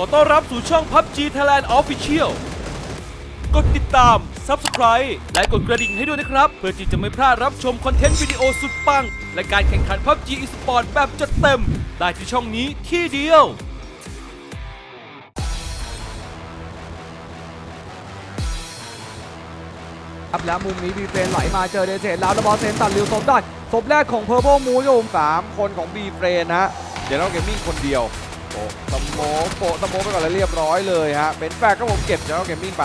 ขอต้อนรับสู่ช่อง PUBG Thailand Official กดติดตาม Subscribe และกดกระดิ่งให้ด้วยนะครับ เพื่อที่จะไม่พลาดรับชมคอนเทนต์วิดีโอสุดปัง และการแข่งขัน PUBG Esport แบบจัดเต็ม ได้ที่ช่องนี้ที่เดียวครับแล้วมุมนี้ดีเฟนไหลมาเจอเดเจตแล้วแล้วบอลเซนตัดริวศพได้ศพแรกของเพอร์ l พมูโยมสามคนของบีเฟรนะเดี๋ยวเราเกมมิ่งคนเดียวะสโมโปะสโมกไปก่อนแล้วเรียบร้อยเลยฮะเป็นแฟกก็ผมเก็บเดี๋ยวเราเกมมิ่งไป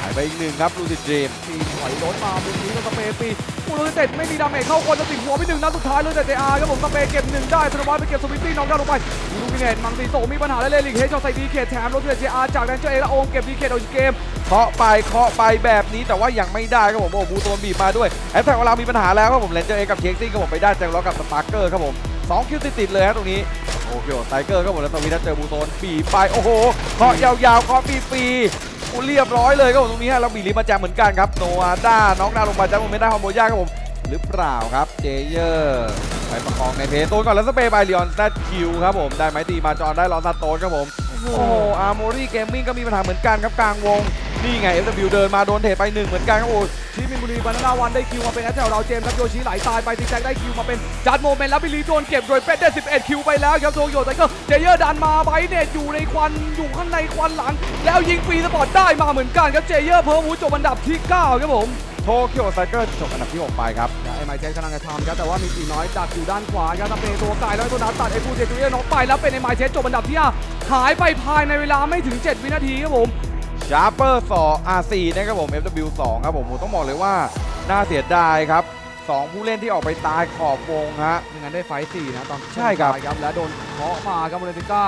หายไปอีกหนึ่งครับลูซิดดรีมปีถอยรถมามุมนี้ก็สเปย์ปีมูโรเต็ดไม่มีดาเมจเข้าคนแล้วติดหัวไปหนึ่งนัดสุดท้ายเลยแต่เจอาร์ครับผมสเปเก็บหนึ่งได้ธนวัฒน์ไปเก็บสวิตตี้น้องดาวลงไปดูลูกมิเนตมังตีโซมีปัญหาแล้เลยลิกเฮดจอใส่ดีเคทแถมรถเจอาร์จากแดนเจอร์เอและโอมเก็บดีเคทออกจากเกมเคาะไปเคาะไปแบบนี้แต่ว่ายังไม่ได้ครับผมโอ้บูโตนบีบมาด้วยแอตแทกของเรามีปัญหาแล้วครับผมเลนเจอร์เอกับเชคซิ่งครับผมไปได้แจงล็อกกับสปาร์เกอร์ครับผมสองคิวติดๆเลยฮะตรงนี้ โอเคไทเกอร์ครับผมแล้วตวิทัเจอบูโตนบีบไปโอ้โหเคาะยาวๆเคาะปีปีๆโอ้เรียบร้อยเลยครับผมตรงนี้ฮะเราบีลิมาแจมเหมือนกันครับโนอาด้าน้องดาวลงมาแจมโมเมนต์ด้าฮอมโบย่าครับผมหรือเปล่าครับเจเยอร์ไปประคองในเพจโตนก่อนแล้วสเปย์ไปลีออนแซดคิวครับผมได้ไม้ตีมาจอนได้ลอนซัตโตนครับผมโอ้โหอาร์โมรี่เกมมิ่งก็มีปัญหาเหมือนกันครับกลางวง นี่ไง FW เดินมาโดนเทไปหนึ่งเหมือนกันครับโอ้ทีมมินบุรีบานานาวันได้คิวมาเป็นแอตแทกเราเจมส์ครับโยชิไหลตายไปตีแจ็คได้คิวมาเป็นจัดโมเมนต์แล้วบิลลีโดนเก็บโดยเป็ดได้ 11 คิวไปแล้วครับโทโยไทเกอร์เจเยอร์ดันมาไบเนตอยู่ในควันอยู่ข้างในควันหลัง แล้วยิงฟรีสปอร์ตได้มาเหมือนกันครับเจเยอร์เพิ่มหูจบอันดับที่ 9 ครับผมโทเกียวไซเคิลจบอันดับที่ 6 ไปครับไอ้ไมเจ็กกำลังจะทำครับแต่ว่ามีตีน้อยดักอยู่ด้านขวาครับทำเป็นตัวไกลแล้วตัวนั้นตัดไอ้ฟูเจจูเอียน็อกไปแล้วเป็นไอ้ไมเจ็กจบอันดับที่ห้าหายไปภายในเวลาไม่ถึง 7 วินาทีครับผม ชาร์เปอร์2 R4 นะครับผม FW 2 ครับผมผมต้องบอกเลยว่า น่าเสียดายครับ 2 ผู้เล่นที่ออกไปตายขอบวงฮะไม่งั้นได้ไฟท์สี่นะตอนใช่ครับครับแล้วโดนเคาะมาครับโมเรติก้า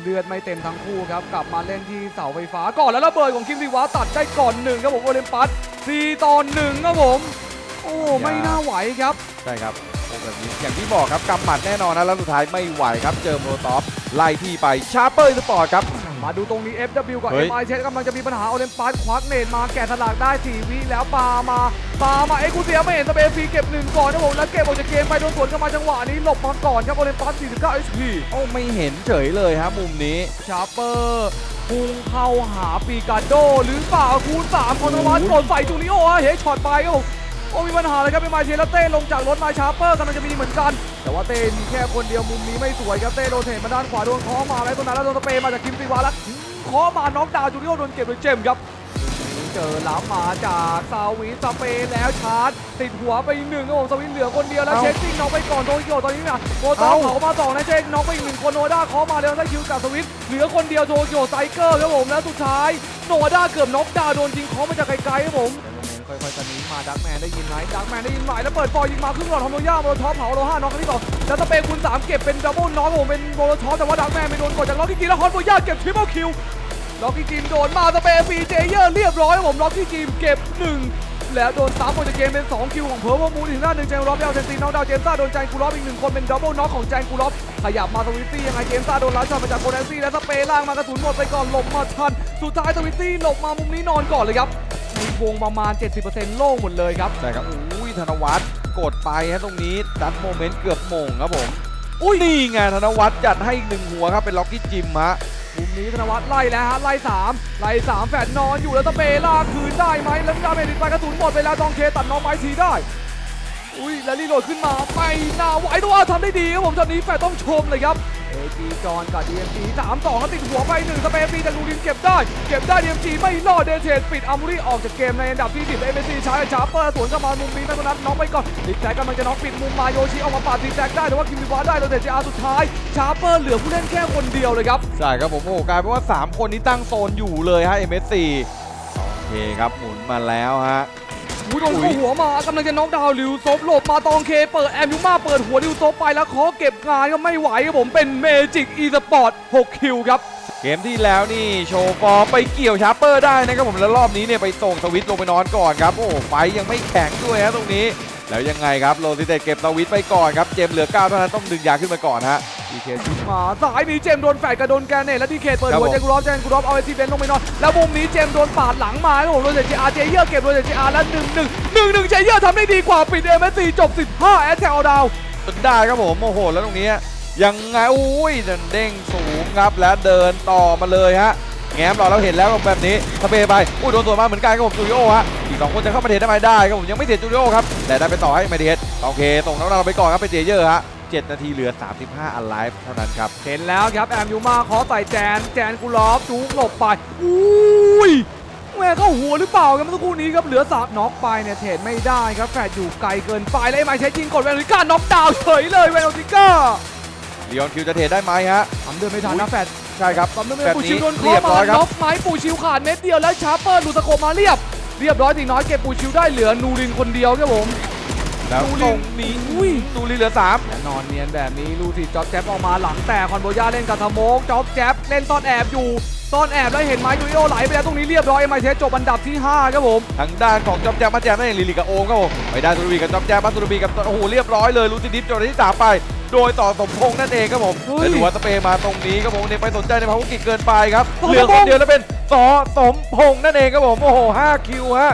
เลือดไม่เต็มทั้งคู่ครับ กลับมาเล่นที่เสาไฟฟ้าก่อนแล้วระเบิดของคิมซีวาตัดได้ก่อนหนึ่งครับผมโอลิมปัส4ต่อหนึ่งครับผม โอ้ไม่น่าไหวครับ ใช่ครับโอ้แบบนี้อย่างที่บอกครับกำหมัดแน่นอนนะแล้วสุดท้ายไม่ไหวครับ เจอโมโนตอฟไล่ที่ไปชาร์เปอร์สปอร์ตครับ มาดูตรงนี้ FW กับเฮ้ย MI เชกำลังจะมีปัญหาโอลิมปัสควักเนตมาแกะสลักได้4วิแล้วปามาปามาเอ็กซ์กูเซียไม่เห็นสเปซฟรีเก็บหนึ่งก่อนนะผมแล้วเก็บออกจากเกมไปโดนสวนเข้ามาจังหวะนี้หลบมาก่อนครับโอลิมปัส49 HP โอ้ไม่เห็นเฉยเลยฮะมุมนี้ชาร์เปอร์พุ่งเข้าหาปีกาโดหรือเปล่าคูณ3คนวัฒน์กดใส่จูริโอฮะเฮดช็อตไปครับผมโอ้มีปัญหาเลยครับเป็นมาเชลแล้วเต้ลงจากรถมาชาร์เปอร์กำลังจะมีเหมือนกันแต่ ว่าเต้มีแค่คนเดียวมุมนี้ไม่สวยครับเต้โดนเทนมาด้านขวาโดนเคอมาแล้วตรงนั้นแล้วโดนสเปรย์มาจากคิมซีวาแล้วเคอมาน็อกดาวน์จูริโอโดนเก็บโดยเจมส์ครับเจอล้ำมาจากซาวิสสเปนแล้วชาร์จติดหัวไปอีกหนึ่งครับผมสวินเหลือคนเดียวแล้วเอ้าเช็คซิ่งน็อกไปก่อนโดนโยตอนนี้เนี่ยโคตาเอ้าเผามาสองนะเช็คน็อกไปอีกหนึ่งคนโนด้าเคาะมาเร็วได้คิวจากสวิตเหลือคนเดียวโทเกียวไซเกอร์ครับผมแล้วสุดท้ายโนด้าเกือบน็อกดาวน์โดนยิงเคาะมาจากไกลๆครับผม ค่อยๆจะหนีมาดักแมนได้ยินไหมดักแมนได้ยินไหมแล้วเปิดฟอยิงมาครึ่งหลอดทอมโนย่าโมโลท็อปเผาโลห้าน็อกครั้งที่สองแล้วสเปนคูณสามเก็บเป็นดับเบิลน็อกครับผมเป็นโมโลท็อปแต่ว่าดักแมนไปโดนกดจากล็อกกี้กีแล้วฮอนโนย่าเก็บทริปเปิลคิวล็อกกี้จีมโดนมาสเปย์ฟีเจเยอร์เรียบร้อยผมล็อกกี้จีมเก็บ1แล้วโดนซ้ำออกจากเกมเป็น 2 คิวของเพอร์วมูนอีกหน้าหนึ่งแจงกูรอบยาวเซนซีน้องดาวเจมซ่าโดนแจงกูรอบอีกหนึ่งคนเป็นดับเบิลน็อกของแจงกูรอบขยับมาสวิตตี้ยังไงเจมซ่าโดนลัดช็อตมาจากโคแนซี่แล้วสเปย์ล่างมากระสุนหมดไปก่อนหลบมาทันสุดท้ายสวิตตี้หลบมามุมนี้นอนก่อนเลยครับ ในวงประมาณ 70%โล่งหมดเลยครับ ใช่ครับอุ้ยธนวัฒน์กดไปฮะตรงนี้ดันโมเมนต์เกือบโมงครับผม อุ้ยนี่ไงธนวัฒน์จัดให้อีกหนึ่งหัวครับเป็นล็อกกี้จิมฮะมุมนี้ธนวัฒน์ไล่แล้วฮะไล่3ไล่3แฝดนอนอยู่แล้วตะเปลากคืนได้ไหมแล้วดาเมจติดไปกระสุนหมดไปแล้วดองเคตัดน้องไม้ทีได้ อุ้ยแล้วรีโหลดขึ้นมาไปหน้าไหวตัวทำได้ดีครับผมตอนนี้แฝดต้องชมเลยครับ เอจีจอนกับดีเอ็มจีสามสองแล้วติดหัวไปหนึ่งสเปรย์ฟรีแต่ลูรินเก็บได้ เก็บได้ดีเอ็มจีไม่รอดเดนเทดปิดอามูรี่ออกจากเกมในอันดับที่10เอ็มซีใช้ชาร์เปอร์สวนเข้ามามุมนี้นักนัดน็อกไปก่อนลิแจ็คกำลังจะน็อกปิดมุมมาโยชิออกมาปาดลิแจ็คได้แต่ว่าคิมบิวาได้โดนเตะเจอาสุดท้ายชาร์เปอร์เหลือผู้เล่นแค่คนเดียวเลยครับใช่ครับผมโอ้โหกลายเป็นว่า 3 คนนี้ตั้งโซนอยู่เลยฮะ MSC โอเคครับหมุนมาแล้วฮะ อุ้ยโดนเข้าหัวมากำลังจะน็อกดาวน์ลิวซบหลบมาตองเคเปิดแอมยูมาเปิดหัวลิวซบไปแล้วขอเก็บงานก็ไม่ไหวครับผมเป็นเมจิกอีสปอร์ต6คิวครับ เกมที่แล้วนี่โชว์ฟอร์มไปเกี่ยวชาร์เปอร์ได้นะครับผมแล้วรอบนี้เนี่ยไปส่งสวิตช์ลงไปนอนก่อนครับโอ้ไฟยังไม่แข็งด้วยฮะตรงนี้ แล้วยังไงครับโรซิเตเก็บสวิตช์ไปก่อนครับเจมเหลือ9เท่านั้นต้องดึงยาขึ้นมาก่อนฮะ ดีเคชิมาสายมีเจมส์โดนแฝดกับโดนแกรเนตแล้วดีเคเปิดครับหัวผมเจนกูรอบเจนกูรอบเอาไอซีเบนลงไปนอนแล้วมุมนี้เจมส์โดนปาดหลังมาครับผมโดนเจอาร์เจเยอร์เก็บโดนเจอาร์แล้วหนึ่งหนึ่งหนึ่งหนึ่งเจเยอร์ทำได้ดีกว่าปิดเอ็มเอสซีจบ15แอตแทกเอาดาวจนได้ครับผมโอ้โหแล้วตรงนี้ยังไงอุ้ยเด้งสูงครับและเดินต่อมาเลยฮะแง้มเราเราเห็นแล้วแบบนี้สเปรย์ไปอุ้ยโดนตัวมาเหมือนกันครับผมจูริโอฮะอีกสองคนจะเข้ามาเทรดได้ไหมได้ครับผมยังไม่เทรดจูริโอครับแต่ได้ไปต่อให้ไมเดสโอเคส่งน้องเราไปก่อนครับไปเจเยอร์ฮะ 7 นาทีเหลือ 35 alive เท่านั้นครับ เห็นแล้วครับ แอมยูมาขอใส่แจน แจนกูลอฟจูกหลบไป อุ้ยแม่เข้าหัวหรือเปล่าครับเมื่อสักครู่นี้ครับเหลือสามน็อกไปเนี่ยเทรดไม่ได้ครับแฟดอยู่ไกลเกินไปแล้วไอ้ไม้ใช้จริงกดเวโรติก้าน็อกดาวน์เฉยเลยเวโรติก้าลีออนคิวจะเทรดได้ไหมฮะทำเดินไม่ทันนะแฟดใช่ครับทำเดินไม่แบทันบปูนี้ชิวโดนเรีเคอยบร้มาอยครับน็อกไม้ปูชิวขาดเม็ดเดียวแล้วชาร์เปอร์ดูสโคปมาเรียบ เรียบร้อยตีน้อยเก็บปูชิวได้เหลือนูรินคนเดียวครับผม แล้วดูตลิรงนี้อุ้ยตูรีเหลือ3แน่นอนเนียนแบบนี้ลูทีจ็อบแจ๊บออกมาหลังแต่คอนโบย่าเล่นกับทโมกจ็อบแจ๊บเล่นต้อนแอบอยู่ต้อนแอบแล้วเห็นไม้ยูริโอไหลไปแล้วตรงนี้เรียบร้อยไมเทสจบอันดับที่ห้าครับผม ทางด้านของจอมแจมมาแจมนั่นเองลิลิกับโอมครับผมไปได้ตุรบีกับจอมแจมมาตุรบีกับโอ้โหเรียบร้อยเลยลูติดิฟจบที่สามไปโดยต่อสมพงษ์นั่นเองครับผมเฮ้ยและดูว่าสเปย์มาตรงนี้ครับผมเนี่ยไปสนใจในภารกิจเกินไปครับต่อเหลือสมพคงนษ์เดียวแล้วเป็นต่อสมพงษ์นั่นเองครับผมโอ้โห5คิวฮะ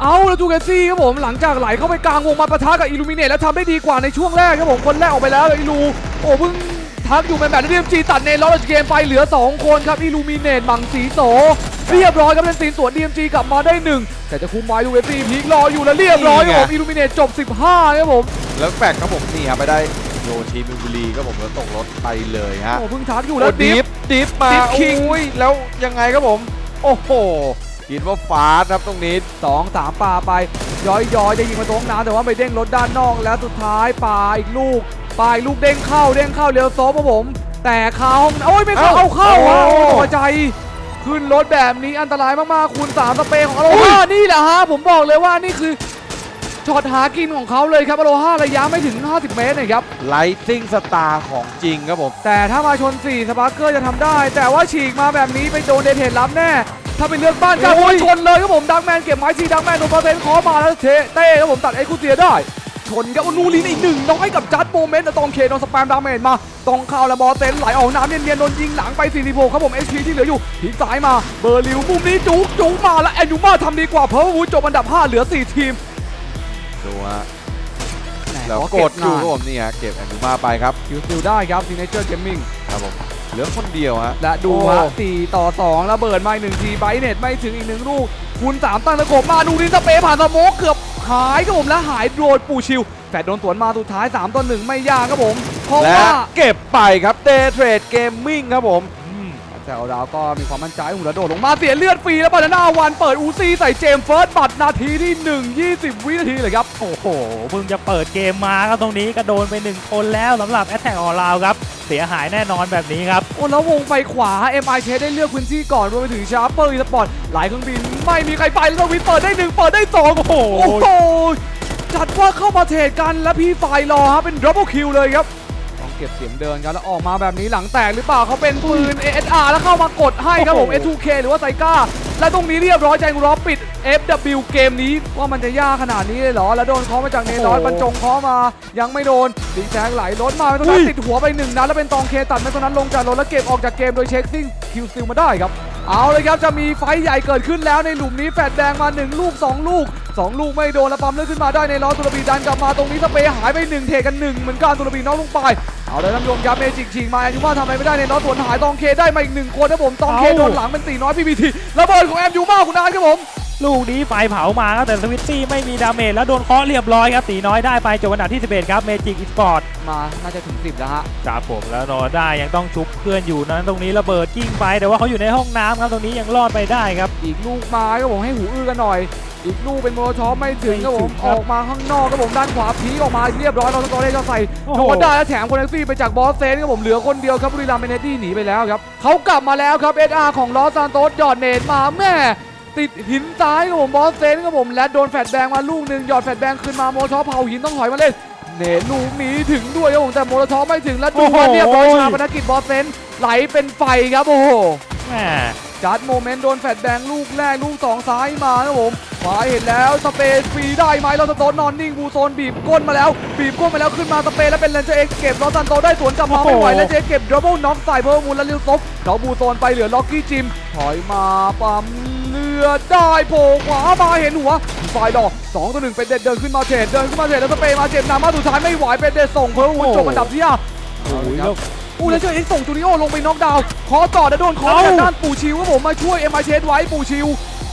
เอาแล้วจูเกซี่ครับผมหลังจากไหลเข้าไปกลางวงมาปะทะกับอิลูมิเนตแล้วทำได้ดีกว่าในช่วงแรกครับผมคนแรกออกไปแล้วเลยอิลูโอ้เพิ่งทักอยู่แมนแบบเรียมจีตัดเนรอดเกมไปเหลือ 2 คนครับอิลูมิเนตบังสีโสเรียบร้อยครับเป็นซีนสวน DMG กลับมาได้หนึ่งแต่จะคุมไว้ดูเอฟซีพีครออยู่แล้วเรียบร้อยครับผมอิลูมิเนตจบ 15ครับผมแล้วแฟกครับผมนี่ครับไปได้โยชิมิบุรีครับผมแล้วตกรถไปเลยฮะโอ้เพิ่งทักอยู่แล้วดิฟดิฟมาดิฟคิงโอ้ยแล้วยังไงครับผม โอ้โห คิดว่าฟาสครับตรงนี้สองสามปาไปย้อยย้อยจะยิงมาตรงน้ำแต่ว่าไปเด้งรถด้านนอกแล้วสุดท้ายปาอีกลูกปาอีกลูกเด้งเข้าเด้งเข้าเร็วโซฟครับผม แต่คาห้องโอ้ยไม่เข้าเอ้าเอาเข้าอะโอ้โอ้ตกใจขึ้นรถแบบนี้อันตรายมากๆคูณ3สเปรย์ของอโลฮานี่แหละฮะผมบอกเลยว่านี่คือช็อตหากินของเขาเลยครับอโลฮาระยะไม่ถึง 50 เมตรนะครับไลทิงสตาร์ของจริงครับผม แต่ถ้ามาชน 4 สปาร์เกอร์จะทำได้ แต่ว่าฉีกมาแบบนี้ไปโดนเดนเทนรับแน่ ถ้าเป็นเลือกบ้านกล้าโอ้ยชนเลยครับผมดักแมนเก็บไม้ซีดักแมนโดนเปอร์เซ็นต์ขอมาแล้วเทเต้ครับผมตัดไอ้คูเตียได้ชนกับนูรินอีกหนึ่งน้อยกับจัดโมเมนต์แต่ตองเคโดนสแปมดาเมจมาตองเข้าแล้วบอลเซนไหลออกน้ำเนียนๆโดนยิงหลังไป 46 ครับผม HP ที่เหลืออยู่พลิกซ้ายมาเบอร์ลิวมุมนี้จุกจุกมาแล้วแอนยูมาทำดีกว่าเพราะว่าวูดจบอันดับ 5 เหลือ 4 ทีม ดูฮะหมแล้วขอกดอยู่ครับผมนี่ฮะเก็บแอนดูมาไปครับคิวซิลได้ครับซีเนเจอร์เกมมิ่งครับผม เหลือคนเดียวฮะและดูโอ้ฮะ4ต่อ2แล้วเบิร์ดมาอีกหนึ่งทีไบเน็ตไม่ถึงอีกหนึ่งลูกคูณ3ตั้งตะโขบมาดูนินสเปย์ผ่านสโมกเกือบหายครับผมและหายโดนปูชิวแฟดโดนสวนมาสุดท้าย3ต่อ1ไม่ยากครับผมเพราะและว่าเก็บไปครับเดย์เทรดเกมมิ่งครับผม แต่เอาดาวก็มีความมั่นใจหุ่นระโดดลงมาเสียเลือดฟรีแล้วบานาน่าวันเปิดอูซี่ใส่เจมส์เฟิร์สบัตรนาทีที่ 1 20 วินาทีเลยครับ โอ้โหเพิ่งจะเปิดเกมมาครับตรงนี้ก็โดนไปหนึ่งคนแล้วสำหรับแอตแทกออลาวครับ เสียหายแน่นอนแบบนี้ครับ โอ้แล้ววงไปขวา MI เชได้เลือกพื้นที่ก่อนรวมไปถึงชาร์เปอร์อีสปอร์ตหลายเครื่องบินไม่มีใครไปแล้วทวิตเปิดได้หนึ่งเปิดได้สองโอ้โหโอ้โหจัดว่าเข้ามาเทรดกันแล้วพี่ฝ่ายรอฮะเป็นดับเบิลคิวเลยครับต้องเก็บเสียงเดินครับแล้วออกมาแบบนี้หลังแตกหรือเปล่าเขาเป็นปืน ASR แล้วเข้ามากดให้ครับผมโอ้โห S2K หรือว่าไซก้า และตรงนี้เรียบร้อยใจงรอปิด FW เกมนี้ว่ามันจะยากขนาดนี้เลยเหรอ แล้วโดนเคอมาจากเนรอนบรรจงเคอมายังไม่โดนดีแซงไหลรถมาเป็นตรงนั้นติดหัวไปหนึ่งนัดแล้วเป็นตองเคตัดเป็นตรงนั้นลงจากรถแล้วเก็บออกจากเกมโดยเช็คซิ่งคิวซิลมาได้ครับเอาเลยครับจะมีไฟท์ใหญ่เกิดขึ้นแล้วในหลุมนี้แฟดแดงมา 1 ลูก 2 ลูก 2 ลูกไม่โดนแล้วปั๊มเลือดขึ้นมาได้ในล้อตุลบีดันกลับมาตรงนี้สเปย์หายไป 1 เทกัน 1 เหมือนกันตุลบีน้องลงไป เอาเลยท่านผู้ชมครับเมจิกชิงมาแอนยูมาทำอะไรไม่ได้ในล้อสวนหายตองเคได้มาอีกหนึ่งคนนะผมตองเคโดนหลังเป็นตีน้อยพีพีทีระเบิดของแอมยูมาคุณอาร์ตครับผม ลูกนี้ไฟเผามาครับแต่สวิตตี้ไม่มีดาเมจแล้วโดนเคาะเรียบร้อยครับตีน้อยได้ไปจบอันดับที่ 11 ครับเมจิกอีสปอร์ตมาน่าจะถึง 10 แล้วฮะครับผมแล้วนอได้ยังต้องชุบเพื่อนอยู่นั้นตรงนี้ระเบิดกิ้งไปแต่ว่าเขาอยู่ในห้องน้ำครับตรงนี้ยังรอดไปได้ครับ อีกลูกมาครับผมให้หูอื้อกันหน่อย อีกลูกเป็นโมโลชอปไม่ถึงครับผมไม่ถึงครัอบอกมาข้างนอกครับผมด้านขวาพีคออกมาเรียบร้อยเราสกอร์ได้ก็ใส่โอ้โหโดนได้แล้วแถมคนแท็กซี่ไปจากบอสเซนครับผมเหลือคนเดียวครับบุรีรัมย์เบเนตี้หนีไปแล้วครับเขากลับมาแล้วครับเอสอาร์ของลอสซานโตสหยอดเนตมาแม่ ติดหินซ้ายครับผมบอสเซนครับผมและโดนแฟดแบงมาลูกหนึ่งหยอดแฟดแบงคืนมาโมโลชอปเผาหินต้องถอยมาเล่นเนตลูกนี้ถึงด้วยครับผมแต่โมโลชอปไม่ถึงและดูมาเรียบร้อยชาปนกิจบอสเซนไหลเป็นไฟครับโอ้โหแหมจัดโมเมนต์โดนแฟดแบงลูกแรกลูกสองซ้ายมาครับผมขวาเห็นแล้วสเปซฟรีได้ไหมเราสโตนนอนนิ่งบูโซนบีบก้นมาแล้ว บีบก้นมาแล้วขึ้นมาสเปซแล้วเป็นเลนเจอร์เอ็กซ์เก็บลอสันโตได้สวนกลับมาไม่ไหวแล้วเจเก็บดับเบิลน็อกใส่เพิ่มมูลและลิวซบเราบูโซนไปเหลือล็อกกี้จิมถอยมาปั๊ม เลือดได้โผล่ขวามาเห็นหัวไฟดอกสองต่อหนึ่งเป็นเด็ดเดินขึ้นมาเทรดเดินขึ้นมาเทรดแล้วสเปซมาเจ็บหนามาสุดท้ายไม่ไหวเป็นเด็ดส่งเพิ่มมูลจบอันดับที่ห้าโอ้ยครัแล้บวอู้แล้วเจอเอ็กซ์ส่งจูนิโอลงไปน็อกดาวน์ขอต่อแล้วโดนคอเอ้าจากด้านปู่ชิวครับผมมาช่วยเอ็มไอเชไว้ปู่ชิว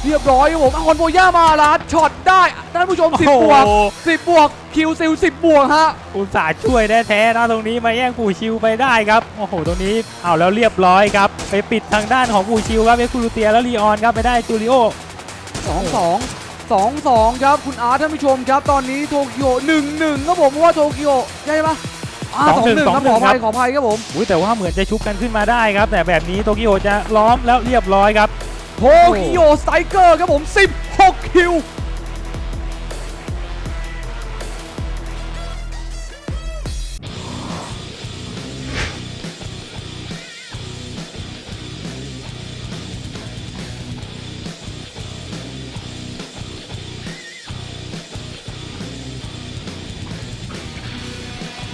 เรียบร้อยครับผมออนโบย่ามาลัดช็อตได้ท่านผู้ชม 10 บวกโอ้โห10 บวก คิวซิล 10 บวกฮะ อุตส่าห์ช่วยได้แท้ๆนะตรงนี้มาแย่งปูชิวไปได้ครับ โอ้โห ตรงนี้เอาแล้วเรียบร้อยครับ ไปปิดทางด้านของปูชิวครับเอ็กซ์คูลูเตียแล้วลีออนครับไปได้จูริโอ2 2 2 2ครับคุณอาร์ตท่านผู้ชมครับตอนนี้โตเกียว1 1ครับผมเพราะว่าโตเกียวใช่ปะอ่าสองหนึ่ง2 1ครับสขอองหนึ่งอภัยครับขออภัยครับผมอุ้ยแต่ว่าเหมือนจะชุบกันขึ้นมาได้ครับ แต่แบบนี้โตเกียวจะล้อมแล้วเรียบร้อยครับ โตเกียสไตรเกอร์ครับผม 16 คิว